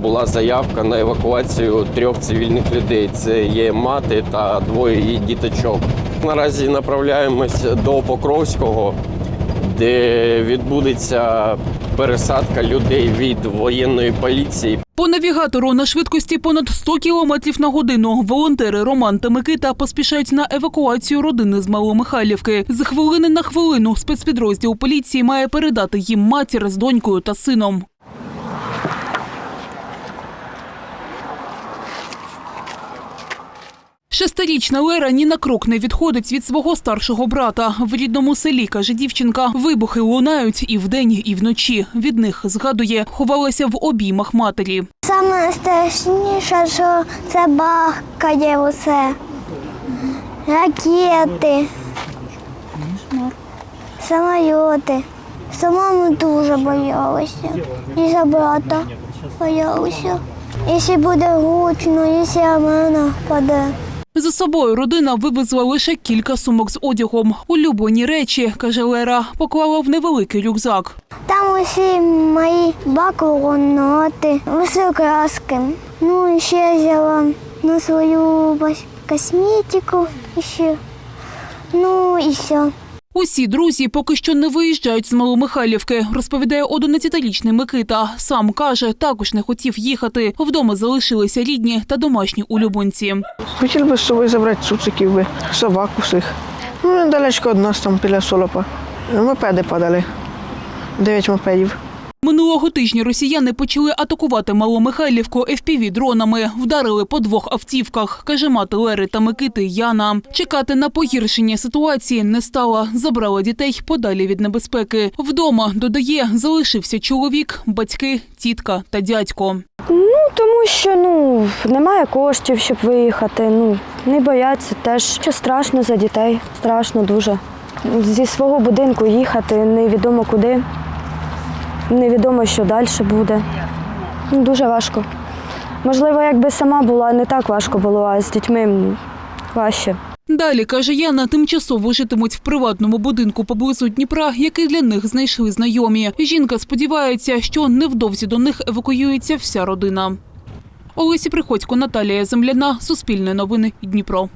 Була заявка на евакуацію трьох цивільних людей. Це є мати та двоє її діточок. Наразі направляємось до Покровського, де відбудеться пересадка людей від воєнної поліції. По навігатору на швидкості понад 100 км на годину волонтери Роман та Микита поспішають на евакуацію родини з Маломихайлівки. З хвилини на хвилину спецпідрозділ поліції має передати їм матір з донькою та сином. Шестирічна Лера ні на крок не відходить від свого старшого брата. В рідному селі, каже дівчинка, вибухи лунають і вдень, і вночі. Від них, згадує, ховалася в обіймах матері. Саме страшніше, що це бахкає усе. Ракети, самоліти. Самому дуже боялася. І за брата боялася. Якщо буде гучно, якщо мене впаде. За собою родина вивезла лише кілька сумок з одягом. Улюблені речі, каже Лера, поклала в невеликий рюкзак. Там усі мої баконоти, усі краски. Ну ще взяла на свою косметику ще. Ну і все. Усі друзі поки що не виїжджають з Маломихайлівки, розповідає 11-річний Микита. Сам каже, також не хотів їхати. Вдома залишилися рідні та домашні улюбленці. Хотів би з собою забрати цуциків би, собак усіх. Ну, недалечко від нас там біля Солопа. Мопеди падали. Дев'ять мопедів. Минулого тижня росіяни почали атакувати Маломихайлівку fpv дронами. Вдарили по двох автівках, каже мати Лери та Микити Яна. Чекати на погіршення ситуації не стала. Забрала дітей подалі від небезпеки. Вдома, додає, залишився чоловік, батьки, тітка та дядько. Ну Тому що ну немає коштів, щоб виїхати. Ну не бояться теж. Що страшно за дітей, страшно дуже. Зі свого будинку їхати невідомо куди, невідомо, що далі буде. Ну, Дуже важко. Можливо, якби сама була, не так важко було, а з дітьми важче. Далі, каже Яна, тимчасово житимуть в приватному будинку поблизу Дніпра, який для них знайшли знайомі. Жінка сподівається, що невдовзі до них евакуюється вся родина. Олесі Приходько, Наталія Земляна, Суспільне новини, Дніпро.